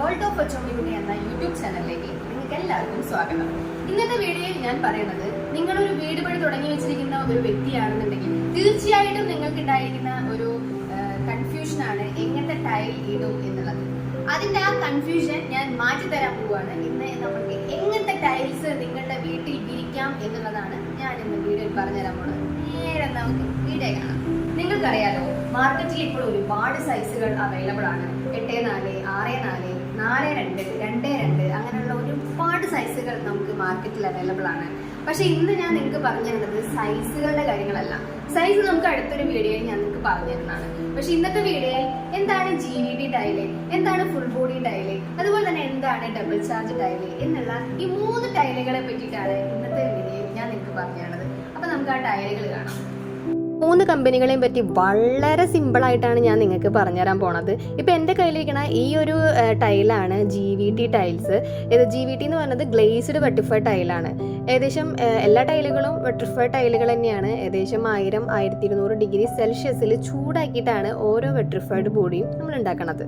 World of ഒച്ചോമിയുടെ എന്ന YouTube ചാനലിലേക്ക് നിങ്ങൾക്ക് എല്ലാവർക്കും സ്വാഗതം. ഇന്നത്തെ വീഡിയോയിൽ ഞാൻ പറയുന്നത് നിങ്ങൾ ഒരു വീട് പണി തുടങ്ങി വെച്ചിരിക്കുന്ന ഒരു വ്യക്തിയാണെന്നുണ്ടെങ്കിൽ തീർച്ചയായിട്ടും നിങ്ങൾക്ക് ഉണ്ടായിരിക്കുന്ന ഒരു കൺഫ്യൂഷൻ ആണ് എങ്ങനത്തെ ടൈൽ ഇടും എന്നുള്ളത്. അതിന്റെ ആ കൺഫ്യൂഷൻ ഞാൻ മാറ്റി തരാൻ പോവുകയാണ്. ഇന്ന് നമുക്ക് എങ്ങനത്തെ ടൈൽസ് നിങ്ങളുടെ വീട്ടിൽ ഇരിക്കാം എന്നുള്ളതാണ് ഞാൻ ഇന്ന് വീഡിയോയിൽ പറഞ്ഞുതരാൻ പോകുന്നത് നേരെ നമുക്ക് വീഡിയോ കാണാം. നിങ്ങൾക്കറിയാലോ മാർക്കറ്റിൽ ഇപ്പോൾ ഒരുപാട് സൈസുകൾ അവൈലബിൾ ആണ്. എട്ട് നാല് ആറ് നാല് നാല് രണ്ട് രണ്ട് രണ്ട് അങ്ങനെയുള്ള ഒരുപാട് സൈസുകൾ നമുക്ക് മാർക്കറ്റിൽ അവൈലബിൾ ആണ്. പക്ഷെ ഇന്ന് ഞാൻ നിങ്ങൾക്ക് പറഞ്ഞു തരുന്നത് സൈസുകളുടെ കാര്യങ്ങളല്ല. സൈസ് നമുക്ക് അടുത്തൊരു വീഡിയോയിൽ ഞാൻ നിങ്ങൾക്ക് പറഞ്ഞു തരുന്നതാണ് പക്ഷെ ഇന്നത്തെ വീഡിയോയിൽ എന്താണ് ജി വി ഡി ടൈൽ എന്താണ് ഫുൾ ബോഡി ടൈൽ അതുപോലെ തന്നെ എന്താണ് ഡബിൾ ചാർജ് ടൈൽ എന്നുള്ള ഈ മൂന്ന് ടൈലുകളെ പറ്റിയിട്ടാണ് ഇന്നത്തെ വീഡിയോയിൽ ഞാൻ നിങ്ങൾക്ക് പറഞ്ഞു തരുന്നത് അപ്പൊ നമുക്ക് ആ ടൈലുകൾ കാണാം. മൂന്ന് കമ്പനികളെയും പറ്റി വളരെ സിമ്പിളായിട്ടാണ് ഞാൻ നിങ്ങൾക്ക് പറഞ്ഞുതരാൻ പോണത്. ഇപ്പം എന്റെ കയ്യിലിരിക്കണ ഈ ഒരു ടൈലാണ് ജി വി ടി ടൈൽസ് ഇത് ജി വി ടി എന്ന് പറയുന്നത് ഗ്ലേസ്ഡ് വെട്ടിഫൈഡ് ടൈലാണ് ഏകദേശം എല്ലാ ടൈലുകളും വെട്രിഫൈഡ് ടൈലുകൾ തന്നെയാണ്. ഏകദേശം ആയിരം ആയിരത്തി ഇരുന്നൂറ് ഡിഗ്രി സെൽഷ്യസിൽ ചൂടാക്കിയിട്ടാണ് ഓരോ വെട്രിഫൈഡ് ബോഡിയും നമ്മൾ ഉണ്ടാക്കണത്.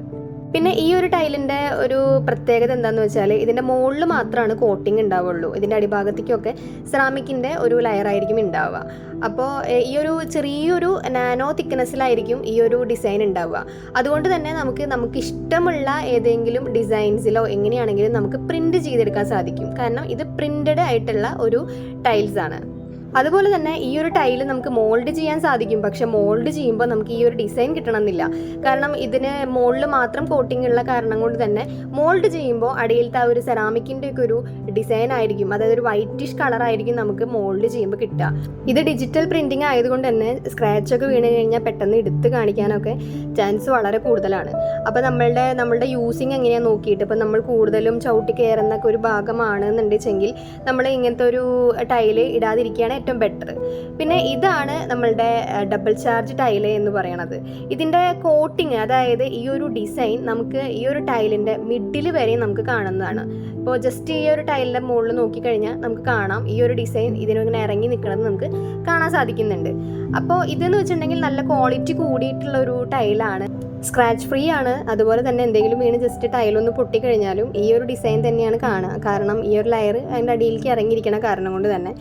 പിന്നെ ഈ ഒരു ടൈലിന്റെ ഒരു പ്രത്യേകത എന്താണെന്ന് വെച്ചാൽ ഇതിന്റെ മുകളിൽ മാത്രമാണ് കോട്ടിംഗ് ഉണ്ടാവുള്ളൂ ഇതിന്റെ അടിഭാഗത്തേക്കൊക്കെ സെറാമിക്കിന്റെ ഒരു ലെയർ ആയിരിക്കും ഉണ്ടാവുക അപ്പോൾ ഈ ഒരു ചെറിയൊരു നാനോ തിക്നെസ്സിലായിരിക്കും ഈ ഒരു ഡിസൈൻ ഉണ്ടാവുക അതുകൊണ്ട് തന്നെ നമുക്ക് നമുക്ക് ഇഷ്ടമുള്ള ഏതെങ്കിലും ഡിസൈൻസിലോ എങ്ങനെയാണെങ്കിലും നമുക്ക് പ്രിന്റ് ചെയ്തെടുക്കാൻ സാധിക്കും. കാരണം ഇത് പ്രിന്റഡ് ആയിട്ടുള്ള ഒരു ടൈൽസ് ആണ് അതുപോലെ തന്നെ ഈ ഒരു ടൈൽ നമുക്ക് മോൾഡ് ചെയ്യാൻ സാധിക്കും. പക്ഷെ മോൾഡ് ചെയ്യുമ്പോൾ നമുക്ക് ഈ ഒരു ഡിസൈൻ കിട്ടണമെന്നില്ല. കാരണം ഇതിന് മോൾഡ് മാത്രം കോട്ടിംഗ് ഉള്ള കാരണം കൊണ്ട് തന്നെ മോൾഡ് ചെയ്യുമ്പോൾ അടിയിലത്തെ ആ ഒരു സെറാമിക്കിന്റെ ഒക്കെ ഒരു ഡിസൈൻ ആയിരിക്കും. അതായത് ഒരു വൈറ്റിഷ് കളർ ആയിരിക്കും നമുക്ക് മോൾഡ് ചെയ്യുമ്പോൾ കിട്ടുക. ഇത് ഡിജിറ്റൽ പ്രിന്റിംഗ് ആയതുകൊണ്ട് തന്നെ സ്ക്രാച്ച് ഒക്കെ വീണ് കഴിഞ്ഞാൽ പെട്ടെന്ന് എടുത്ത് കാണിക്കാനൊക്കെ ചാൻസ് വളരെ കൂടുതലാണ്. അപ്പോൾ നമ്മളുടെ നമ്മളുടെ യൂസിങ് എങ്ങനെയാണ് നോക്കിയിട്ട്? ഇപ്പോൾ നമ്മൾ കൂടുതലും ചവിട്ടി കയറുന്ന ഒരു ഭാഗമാണ് എന്നുണ്ടെച്ചെങ്കിൽ നമ്മൾ ഇങ്ങനത്തെ ഒരു ടൈൽ ഇടാതിരിക്കുകയാണ് ഏറ്റവും ബെറ്റർ പിന്നെ ഇതാണ് നമ്മളുടെ ഡബിൾ ചാർജ് ടൈൽ എന്ന് പറയണത്. ഇതിന്റെ കോട്ടിങ് അതായത് ഈ ഒരു ഡിസൈൻ നമുക്ക് ഈ ഒരു ടൈലിന്റെ മിഡിൽ വരെ നമുക്ക് കാണുന്നതാണ്. ഇപ്പോൾ ജസ്റ്റ് ഈ ഒരു ടൈലിന്റെ മുകളിൽ നോക്കിക്കഴിഞ്ഞാൽ നമുക്ക് കാണാം ഈ ഒരു ഡിസൈൻ ഇതിനിങ്ങനെ ഇറങ്ങി നിൽക്കുന്നത് നമുക്ക് കാണാൻ സാധിക്കുന്നുണ്ട്. അപ്പോൾ ഇതെന്ന് വെച്ചിട്ടുണ്ടെങ്കിൽ നല്ല ക്വാളിറ്റി കൂടിയിട്ടുള്ള ഒരു ടൈലാണ് സ്ക്രാച്ച് ഫ്രീ ആണ്. അതുപോലെ തന്നെ എന്തെങ്കിലും വീണ് ജസ്റ്റ് ടൈലൊന്ന് പൊട്ടിക്കഴിഞ്ഞാലും ഈ ഒരു ഡിസൈൻ തന്നെയാണ് കാണുക. കാരണം ഈ ഒരു ലയർ അതിന്റെ അടിയിലേക്ക് ഇറങ്ങിയിരിക്കണ കാരണം കൊണ്ട് തന്നെ.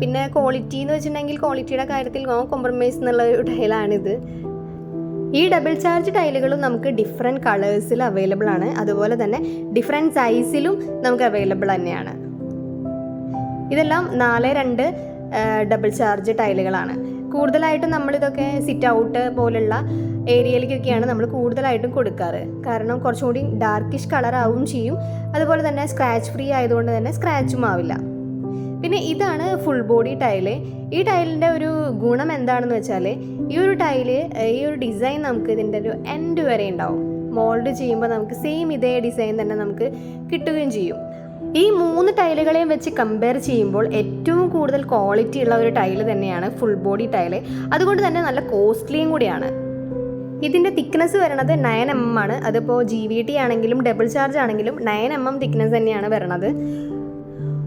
പിന്നെ ക്വാളിറ്റി എന്ന് വെച്ചിട്ടുണ്ടെങ്കിൽ ക്വാളിറ്റിയുടെ കാര്യത്തിൽ നോ കോംപ്രമൈസ് എന്നുള്ള ഒരു ടൈലാണിത് ഈ ഡബിൾ ചാർജ് ടൈലുകളും നമുക്ക് ഡിഫറെന്റ് കളേഴ്സിൽ അവൈലബിൾ ആണ്. അതുപോലെ തന്നെ ഡിഫറെന്റ് സൈസിലും നമുക്ക് അവൈലബിൾ തന്നെയാണ്. ഇതെല്ലാം നാല് രണ്ട് ഡബിൾ ചാർജ് ടൈലുകളാണ് കൂടുതലായിട്ടും നമ്മളിതൊക്കെ സിറ്റ് ഔട്ട് പോലുള്ള ഏരിയയിലേക്കൊക്കെയാണ് നമ്മൾ കൂടുതലായിട്ടും കൊടുക്കാറ്. കാരണം കുറച്ചും കൂടി ഡാർക്കിഷ് കളർ ആവും ചെയ്യും. അതുപോലെ തന്നെ സ്ക്രാച്ച് ഫ്രീ ആയതുകൊണ്ട് തന്നെ സ്ക്രാച്ചും ആവില്ല. പിന്നെ ഇതാണ് ഫുൾ ബോഡി ടൈൽ ഈ ടൈലിന്റെ ഒരു ഗുണം എന്താണെന്ന് വെച്ചാൽ ഈ ഒരു ടൈൽ ഈ ഒരു ഡിസൈൻ നമുക്ക് ഇതിന്റെ ഒരു എൻഡ് വരെ ഉണ്ടാവും. മോൾഡ് ചെയ്യുമ്പോൾ നമുക്ക് സെയിം ഇതേ ഡിസൈൻ തന്നെ നമുക്ക് കിട്ടുകയും ചെയ്യും. ഈ മൂന്ന് ടൈലുകളെയും വെച്ച് കമ്പയർ ചെയ്യുമ്പോൾ ഏറ്റവും കൂടുതൽ ക്വാളിറ്റി ഉള്ള ഒരു ടൈൽ തന്നെയാണ് ഫുൾ ബോഡി ടൈൽ അതുകൊണ്ട് തന്നെ നല്ല കോസ്റ്റ്ലിയും കൂടിയാണ്. ഇതിന്റെ തിക്നെസ് വരണത് നയൻ എം എം ആണ്. അതിപ്പോൾ ജി വി ടി ആണെങ്കിലും ഡബിൾ ചാർജ് ആണെങ്കിലും നയൻ എം എം തിക്നെസ് തന്നെയാണ് വരണത്.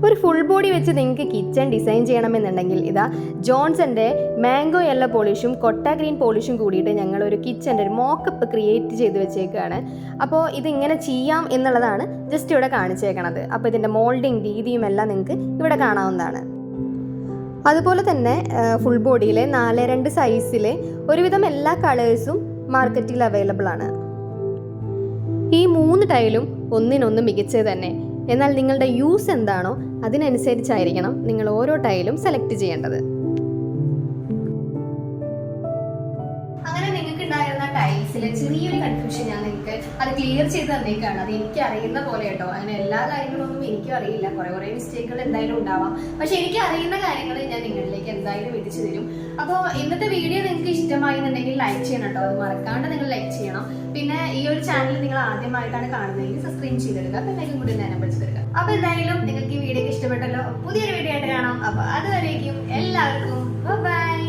ഒരു ഫുൾ ബോഡി വെച്ച് നിങ്ങൾക്ക് കിച്ചൺ ഡിസൈൻ ചെയ്യണമെന്നുണ്ടെങ്കിൽ ഇതാ ജോൺസന്റെ മാംഗോ യെല്ലോ പോളിഷും കൊട്ട ഗ്രീൻ പോളിഷും കൂടിയിട്ട് ഞങ്ങൾ ഒരു കിച്ചന്റെ ഒരു മോക്കപ്പ് ക്രിയേറ്റ് ചെയ്ത് വെച്ചേക്കുകയാണ് അപ്പോൾ ഇതിങ്ങനെ ചെയ്യാം എന്നുള്ളതാണ് ജസ്റ്റ് ഇവിടെ കാണിച്ചേക്കണത്. അപ്പോൾ ഇതിന്റെ മോൾഡിങ് രീതിയും എല്ലാം നിങ്ങൾക്ക് ഇവിടെ കാണാവുന്നതാണ്. അതുപോലെ തന്നെ ഫുൾ ബോഡിയിലെ നാല് രണ്ട് സൈസിലെ ഒരുവിധം എല്ലാ കളേഴ്സും മാർക്കറ്റിൽ അവൈലബിൾ ആണ്. ഈ മൂന്ന് ടൈലും ഒന്നിനൊന്ന് മികച്ചത് തന്നെ. എന്നാൽ നിങ്ങളുടെ യൂസ് എന്താണോ അതിനനുസരിച്ചായിരിക്കണം നിങ്ങൾ ഓരോ ടൈലും സെലക്ട് ചെയ്യേണ്ടത്. അങ്ങനെ നിങ്ങൾക്ക് ഉണ്ടായിരുന്ന ടൈൽസിലെ ചെറിയൊരു കൺഫ്യൂഷൻ ഞാൻ നിങ്ങൾക്ക് അത് ക്ലിയർ ചെയ്ത് തന്നേക്കാണ്. അത് എനിക്ക് അറിയുന്ന പോലെ കേട്ടോ. അങ്ങനെ എല്ലാ കാര്യങ്ങളൊന്നും എനിക്കും അറിയില്ല. കുറെ കുറെ മിസ്റ്റേക്കുകൾ എന്തായാലും ഉണ്ടാവാം. പക്ഷെ എനിക്ക് അറിയുന്ന കാര്യങ്ങൾ ഞാൻ നിങ്ങളിലേക്ക് എന്തായാലും എത്തിച്ചു തരും. അപ്പോൾ ഇന്നത്തെ വീഡിയോ നിങ്ങൾക്ക് ഇഷ്ടമായി എന്നുണ്ടെങ്കിൽ ലൈക്ക് ചെയ്യണം കേട്ടോ. അത് മറക്കാണ്ട് നിങ്ങൾ ലൈക്ക് ചെയ്യണം. പിന്നെ ഈ ഒരു ചാനൽ നിങ്ങൾ ആദ്യമായിട്ടാണ് കാണുന്നതെങ്കിൽ സബ്സ്ക്രൈബ് ചെയ്തെടുക്കുക പിന്നെ കൂടി നേരം പഠിച്ചു തരിക അപ്പൊ എന്തായാലും നിങ്ങൾക്ക് ഈ വീഡിയോ ഇഷ്ടപ്പെട്ടല്ലോ. പുതിയൊരു വീഡിയോ ആയിട്ട് കാണാം. അപ്പൊ അതുവരേക്കും എല്ലാവർക്കും. ബൈ